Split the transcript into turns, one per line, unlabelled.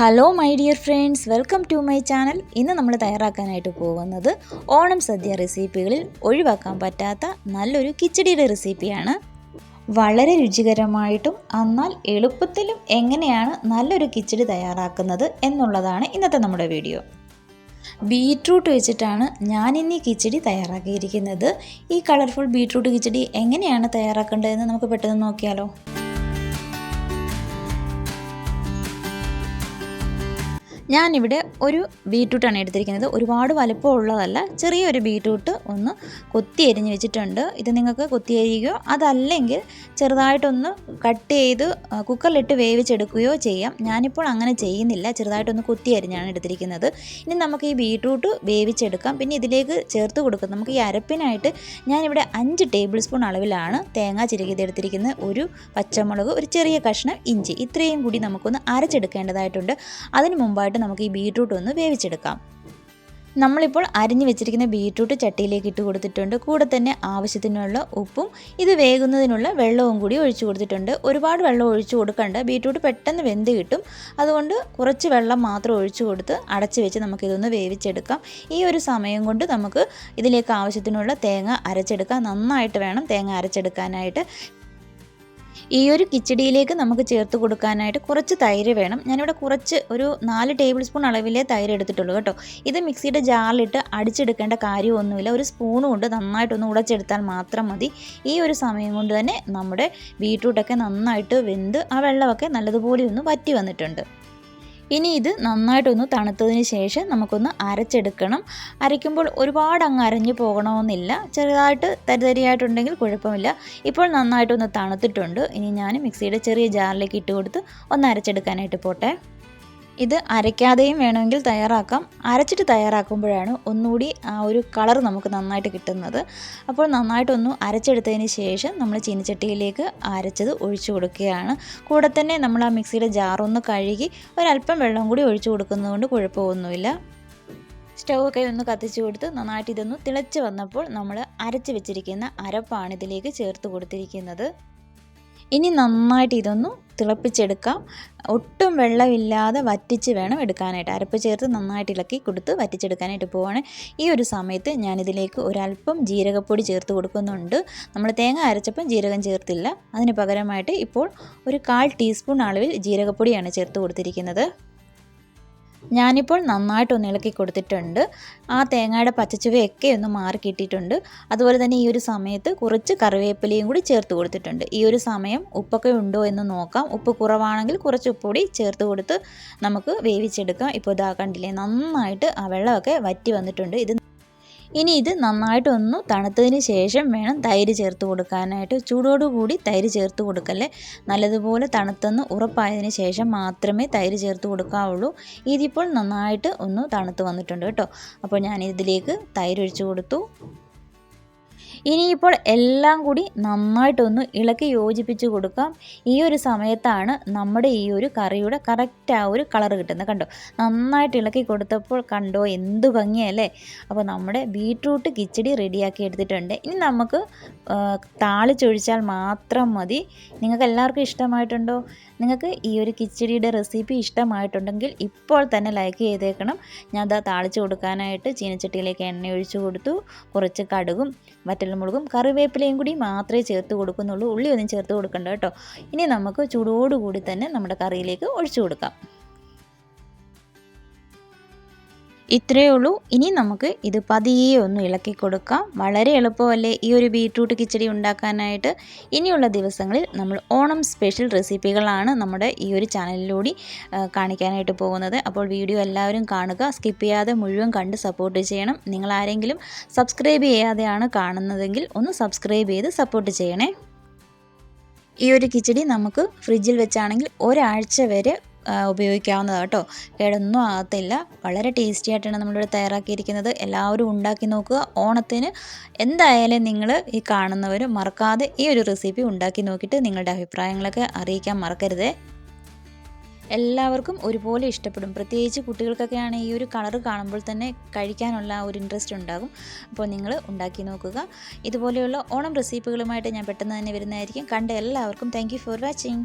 Hello my dear friends welcome to my channel ഇന്ന് നമ്മൾ തയ്യാറാക്കാനായിട്ട് പോകുന്നത് ഓണം സദ്യ റെസിപ്പികളിൽ ഒഴിവാക്കാൻ പറ്റാത്ത നല്ലൊരു കിച്ചടിയുടെ റെസിപ്പിയാണ് വളരെ രുചികരമായിട്ടും എന്നാൽ എളുപ്പത്തിലും എങ്ങനെയാണ് നല്ലൊരു കിച്ചടി തയ്യാറാക്കുന്നത് എന്നുള്ളതാണ് ഇന്നത്തെ നമ്മുടെ വീഡിയോ ബീട്രൂട്ട് വെച്ചിട്ടാണ് ഞാൻ ഇന്ന് ഈ കിച്ചടി തയ്യാറാക്കിയിരിക്കുന്നത്. ഈ കളർഫുൾ ബീട്രൂട്ട് കിച്ചടി എങ്ങനെയാണ് തയ്യാറാക്കേണ്ടതെന്ന് നമുക്ക് പെട്ടെന്ന് നോക്കിയാലോ. ഞാനിവിടെ ഒരു ബീട്രൂട്ടാണ് എടുത്തിരിക്കുന്നത്. ഒരുപാട് വലുപ്പമുള്ളതല്ല ചെറിയൊരു ബീട്രൂട്ട് ഒന്ന് കൊത്തി എരിഞ്ഞ് വെച്ചിട്ടുണ്ട്. ഇത് നിങ്ങൾക്ക് കൊത്തി എരിയുകയോ അതല്ലെങ്കിൽ ചെറുതായിട്ടൊന്ന് കട്ട് ചെയ്ത് കുക്കറിലിട്ട് വേവിച്ചെടുക്കുകയോ ചെയ്യാം. ഞാനിപ്പോൾ അങ്ങനെ ചെയ്യുന്നില്ല. ചെറുതായിട്ടൊന്ന് കൊത്തി അരിഞ്ഞാണ് എടുത്തിരിക്കുന്നത്. ഇനി നമുക്ക് ഈ ബീട്രൂട്ട് വേവിച്ചെടുക്കാം. പിന്നെ ഇതിലേക്ക് ചേർത്ത് കൊടുക്കാം നമുക്ക് ഈ അരപ്പിനായിട്ട് ഞാനിവിടെ അഞ്ച് ടേബിൾ സ്പൂൺ അളവിലാണ് തേങ്ങ ചിരകിയതെടുത്തിരിക്കുന്നത് ഒരു പച്ചമുളക് ഒരു ചെറിയ കഷ്ണം ഇഞ്ചി. ഇത്രയും കൂടി നമുക്കൊന്ന് അരച്ചെടുക്കേണ്ടതായിട്ടുണ്ട്. അതിന് മുമ്പായിട്ട് നമുക്ക് ഈ ബീട്രൂട്ട് ഒന്ന് വേവിച്ചെടുക്കാം. നമ്മളിപ്പോൾ അരിഞ്ഞു വെച്ചിരിക്കുന്ന ബീട്രൂട്ട് ചട്ടിയിലേക്ക് ഇട്ട് കൊടുത്തിട്ടുണ്ട്. കൂടെ തന്നെ ആവശ്യത്തിനുള്ള ഉപ്പും ഇത് വേകുന്നതിനുള്ള വെള്ളവും കൂടി ഒഴിച്ചു കൊടുത്തിട്ടുണ്ട്. ഒരുപാട് വെള്ളം ഒഴിച്ചു കൊടുക്കണ്ട. ബീട്രൂട്ട് പെട്ടെന്ന് വെന്ത് കിട്ടും. അതുകൊണ്ട് കുറച്ച് വെള്ളം മാത്രം ഒഴിച്ചു കൊടുത്ത് അടച്ച് വെച്ച് നമുക്കിതൊന്ന് വേവിച്ചെടുക്കാം. ഈ ഒരു സമയം കൊണ്ട് നമുക്ക് ഇതിലേക്ക് ആവശ്യത്തിനുള്ള തേങ്ങ അരച്ചെടുക്കാം. നന്നായിട്ട് വേണം തേങ്ങ അരച്ചെടുക്കാനായിട്ട്. ഈ ഒരു കിച്ചടിയിലേക്ക് നമുക്ക് ചേർത്ത് കൊടുക്കാനായിട്ട് കുറച്ച് തൈര് വേണം. ഞാനിവിടെ കുറച്ച് ഒരു നാല് ടേബിൾ സ്പൂൺ അളവിലേ തൈര് എടുത്തിട്ടുള്ളൂ കേട്ടോ. ഇത് മിക്സിയുടെ ജാറിലിട്ട് അടിച്ചെടുക്കേണ്ട കാര്യമൊന്നുമില്ല. ഒരു സ്പൂൺ കൊണ്ട് നന്നായിട്ടൊന്ന് ഉടച്ചെടുത്താൽ മാത്രം മതി. ഈ ഒരു സമയം കൊണ്ട് തന്നെ നമ്മുടെ ബീട്രൂട്ടൊക്കെ നന്നായിട്ട് വെന്ത് ആ വെള്ളമൊക്കെ നല്ലതുപോലെ ഒന്ന് വറ്റി വന്നിട്ടുണ്ട്. ഇനി ഇത് നന്നായിട്ടൊന്ന് തണുത്തതിന് ശേഷം നമുക്കൊന്ന് അരച്ചെടുക്കണം. അരയ്ക്കുമ്പോൾ ഒരുപാട് അങ്ങ് അരഞ്ഞു പോകണമെന്നില്ല. ചെറുതായിട്ട് തരിതരിയായിട്ടുണ്ടെങ്കിൽ കുഴപ്പമില്ല. ഇപ്പോൾ നന്നായിട്ടൊന്ന് തണുത്തിട്ടുണ്ട്. ഇനി ഞാൻ മിക്സിയുടെ ചെറിയ ജാറിലേക്ക് ഇട്ട് കൊടുത്ത് ഒന്ന് അരച്ചെടുക്കാനായിട്ട് പോട്ടെ. ഇത് അരയ്ക്കാതെയും വേണമെങ്കിൽ തയ്യാറാക്കാം. അരച്ചിട്ട് തയ്യാറാക്കുമ്പോഴാണ് ഒന്നുകൂടി ആ ഒരു കളർ നമുക്ക് നന്നായിട്ട് കിട്ടുന്നത്. അപ്പോൾ നന്നായിട്ടൊന്ന് അരച്ചെടുത്തതിന് ശേഷം നമ്മൾ ചീനിച്ചട്ടിയിലേക്ക് അരച്ചത് ഒഴിച്ചു കൊടുക്കുകയാണ്. കൂടെ തന്നെ നമ്മൾ ആ മിക്സിയുടെ ജാറൊന്ന് കഴുകി ഒരല്പം വെള്ളം കൂടി ഒഴിച്ചു കൊടുക്കുന്നതുകൊണ്ട് കുഴപ്പമൊന്നുമില്ല. സ്റ്റൗ ഒക്കെ ഒന്ന് കത്തിച്ചു കൊടുത്ത് നന്നായിട്ട് ഇതൊന്ന് തിളച്ച് വന്നപ്പോൾ നമ്മൾ അരച്ച് വെച്ചിരിക്കുന്ന അരപ്പാണ് ഇതിലേക്ക് ചേർത്ത് കൊടുത്തിരിക്കുന്നത്. ഇനി നന്നായിട്ട് ഇതൊന്ന് തിളപ്പിച്ചെടുക്കാം. ഒട്ടും വെള്ളമില്ലാതെ വറ്റിച്ച് വേണം എടുക്കാനായിട്ട്. അരപ്പ് ചേർത്ത് നന്നായിട്ട് ഇളക്കി കൊടുത്ത് വറ്റിച്ചെടുക്കാനായിട്ട് പോവാണ്. ഈ ഒരു സമയത്ത് ഞാനിതിലേക്ക് ഒരല്പം ജീരകപ്പൊടി ചേർത്ത് കൊടുക്കുന്നുണ്ട്. നമ്മൾ തേങ്ങ അരച്ചപ്പം ജീരകം ചേർത്തില്ല. അതിന് പകരമായിട്ട് ഇപ്പോൾ ഒരു കാൽ ടീസ്പൂൺ അളവിൽ ജീരകപ്പൊടിയാണ് ചേർത്ത് കൊടുത്തിരിക്കുന്നത്. ഞാനിപ്പോൾ നന്നായിട്ടൊന്ന് ഇളക്കി കൊടുത്തിട്ടുണ്ട്. ആ തേങ്ങയുടെ പച്ചച്ചുവയൊക്കെ ഒന്ന് മാറി കിട്ടിയിട്ടുണ്ട്. അതുപോലെ തന്നെ ഈ ഒരു സമയത്ത് കുറച്ച് കറിവേപ്പിലയും കൂടി ചേർത്ത് കൊടുത്തിട്ടുണ്ട്. ഈ ഒരു സമയം ഉപ്പൊക്കെ ഉണ്ടോ എന്ന് നോക്കാം. ഉപ്പ് കുറവാണെങ്കിൽ കുറച്ച് ഉപ്പ് കൂടി ചേർത്ത് കൊടുത്ത് നമുക്ക് വേവിച്ചെടുക്കാം. ഇപ്പോൾ ഇതാ കണ്ടില്ലേ നന്നായിട്ട് ആ വെള്ളമൊക്കെ വറ്റി വന്നിട്ടുണ്ട്. ഇത് ഇനി ഇത് നന്നായിട്ടൊന്ന് തണുത്തതിന് ശേഷം വേണം തൈര് ചേർത്ത് കൊടുക്കാനായിട്ട്. ചൂടോടുകൂടി തൈര് ചേർത്ത് കൊടുക്കല്ലേ? നല്ലതുപോലെ തണുത്തെന്ന് ഉറപ്പായതിന് ശേഷം മാത്രമേ തൈര് ചേർത്ത് കൊടുക്കാവുള്ളൂ. ഇതിപ്പോൾ നന്നായിട്ട് ഒന്ന് തണുത്ത് വന്നിട്ടുണ്ട് കേട്ടോ. അപ്പോൾ ഞാൻ ഇതിലേക്ക് തൈര് ഒഴിച്ചു കൊടുത്തു. ഇനിയിപ്പോൾ എല്ലാം കൂടി നന്നായിട്ടൊന്ന് ഇളക്കി യോജിപ്പിച്ച് കൊടുക്കാം. ഈ ഒരു സമയത്താണ് നമ്മുടെ ഈ ഒരു കറിയുടെ കറക്റ്റ് ആ ഒരു കളർ കിട്ടുന്നത്. കണ്ടോ? നന്നായിട്ട് ഇളക്കി കൊടുത്തപ്പോൾ കണ്ടോ എന്ത് ഭംഗിയല്ലേ? അപ്പോൾ നമ്മുടെ ബീട്രൂട്ട് കിച്ചടി റെഡിയാക്കി എടുത്തിട്ടുണ്ട്. ഇനി നമുക്ക് താളിച്ചൊഴിച്ചാൽ മാത്രം മതി. നിങ്ങൾക്ക് എല്ലാവർക്കും ഇഷ്ടമായിട്ടുണ്ടോ? നിങ്ങൾക്ക് ഈ ഒരു കിച്ചടിയുടെ റെസിപ്പി ഇഷ്ടമായിട്ടുണ്ടെങ്കിൽ ഇപ്പോൾ തന്നെ ലൈക്ക് ചെയ്തേക്കണം. ഞാൻ അത് താളിച്ച് കൊടുക്കാനായിട്ട് ചീനച്ചട്ടിയിലേക്ക് എണ്ണ ഒഴിച്ചു കൊടുത്തു. കുറച്ച് കടുകും വറ്റൽമുളകും കറിവേപ്പിലയും കൂടി മാത്രമേ ചേർത്ത് കൊടുക്കുന്നുള്ളൂ. ഉള്ളി ഒന്നും ചേർത്ത് കൊടുക്കണ്ട കേട്ടോ. ഇനി നമുക്ക് ചൂടോടുകൂടി തന്നെ നമ്മുടെ കറിയിലേക്ക് ഒഴിച്ചു കൊടുക്കാം. ഇത്രയേ ഉള്ളൂ. ഇനി നമുക്ക് ഇത് പതിയെ ഒന്ന് ഇളക്കി കൊടുക്കാം. വളരെ എളുപ്പമല്ലേ ഈ ഒരു ബീട്രൂട്ട് കിച്ചടി ഉണ്ടാക്കാനായിട്ട്? ഇനിയുള്ള ദിവസങ്ങളിൽ നമ്മൾ ഓണം സ്പെഷ്യൽ റെസിപ്പികളാണ് നമ്മുടെ ഈ ഒരു ചാനലിലൂടെ കാണിക്കാനായിട്ട് പോകുന്നത്. അപ്പോൾ വീഡിയോ എല്ലാവരും കാണുക. സ്കിപ്പ് ചെയ്യാതെ മുഴുവൻ കണ്ട് സപ്പോർട്ട് ചെയ്യണം. നിങ്ങൾ ആരെങ്കിലും സബ്സ്ക്രൈബ് ചെയ്യാതെയാണ് കാണുന്നതെങ്കിൽ ഒന്ന് സബ്സ്ക്രൈബ് ചെയ്ത് സപ്പോർട്ട് ചെയ്യണേ. ഈ ഒരു കിച്ചടി നമുക്ക് ഫ്രിഡ്ജിൽ വെച്ചാണെങ്കിൽ ഒരാഴ്ച വരെ ഉപയോഗിക്കാവുന്നതാണ് കേട്ടോ. കേടൊന്നും ആകത്തില്ല. വളരെ ടേസ്റ്റി ആയിട്ടാണ് നമ്മളിവിടെ തയ്യാറാക്കിയിരിക്കുന്നത്. എല്ലാവരും ഉണ്ടാക്കി നോക്കുക. ഓണത്തിന് എന്തായാലും നിങ്ങൾ ഈ കാണുന്നവർ മറക്കാതെ ഈ ഒരു റെസിപ്പി ഉണ്ടാക്കി നോക്കിയിട്ട് നിങ്ങളുടെ അഭിപ്രായങ്ങളൊക്കെ അറിയിക്കാൻ മറക്കരുതേ. എല്ലാവർക്കും ഒരുപോലെ ഇഷ്ടപ്പെടും. പ്രത്യേകിച്ച് കുട്ടികൾക്കൊക്കെയാണ് ഈ ഒരു കളർ കാണുമ്പോൾ തന്നെ കഴിക്കാനുള്ള ഒരു ഇൻട്രസ്റ്റ് ഉണ്ടാകും. അപ്പോൾ നിങ്ങൾ ഉണ്ടാക്കി നോക്കുക. ഇതുപോലെയുള്ള ഓണം റെസിപ്പികളുമായിട്ട് ഞാൻ പെട്ടെന്ന് തന്നെ വരുന്നതായിരിക്കും. കണ്ട എല്ലാവർക്കും താങ്ക് ഫോർ വാച്ചിങ്